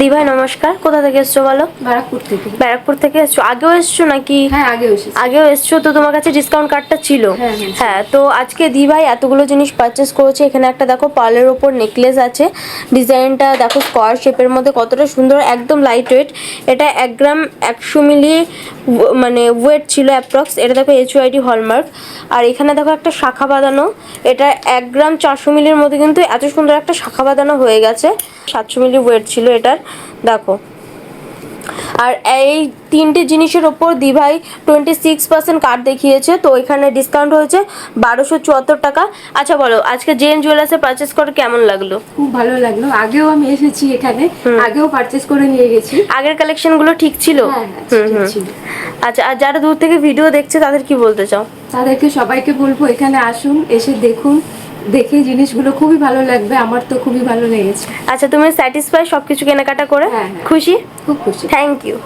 দি ভাই নমস্কার। কোথা থেকে এসছো বলো? ব্যারাকপুর থেকে। ব্যারাকপুর থেকে এসছো। আগেও এসছো নাকি? হ্যাঁ আগে এসেছি। আগেও এসছো তো তোমার কাছে ডিসকাউন্ট কার্ডটা ছিল? হ্যাঁ, হ্যাঁ, ছিল। হ্যাঁ তো আজকে দি ভাই এতগুলো জিনিস পারচেস করেছে। এখানে একটা দেখো পার্লের ওপর নেকলেস আছে। ডিজাইনটা দেখো স্কোয়ার শেপের মধ্যে কতটা সুন্দর একদম লাইট ওয়েট এটা এক গ্রাম একশো মিলি মানে ওয়েট ছিল অ্যাপ্রক্স এটা দেখো এইচ ওয়াইডি হলমার্ক আর এখানে দেখো একটা শাখা বাঁধানো। এটা এক গ্রাম চারশো মিলির মধ্যে কিন্তু এত সুন্দর একটা শাখা বাঁধানো হয়ে গেছে। সাতশো মিলি ওয়েট ছিল এটার। দেখো। আর এই তিনটে জিনিসের ওপর দিভাই টোয়েন্টি সিক্স পার্সেন্ট কার্ড দেখিয়েছে তো এখানে ডিসকাউন্ট হয়েছে বারোশো চুয়াত্তর টাকা। আচ্ছা বলো আজকে জেন জুয়েলার্সে পারচেস করে কেমন লাগল? খুব ভালো লাগল। আগেও আমি এসেছি এখানে আগেও পারচেস করে নিয়ে গেছি। আগের কালেকশনগুলো ঠিক ছিল? হ্যাঁ হ্যাঁ। ছিল। আচ্ছা আর যারা দূর থেকে ভিডিও দেখছে তাদের কি বলতে চাও? তাদেরকে সবাইকে বলব এখানে আসুন এসে দেখুন। দেখে জিনিসগুলো খুবই ভালো লাগবে আমার তো খুবই ভালো লেগেছে। আচ্ছা তুমি স্যাটিসফাই সবকিছু কেনাকাটা করে? হ্যাঁ, হ্যাঁ। খুশি? খুব খুশি। Thank you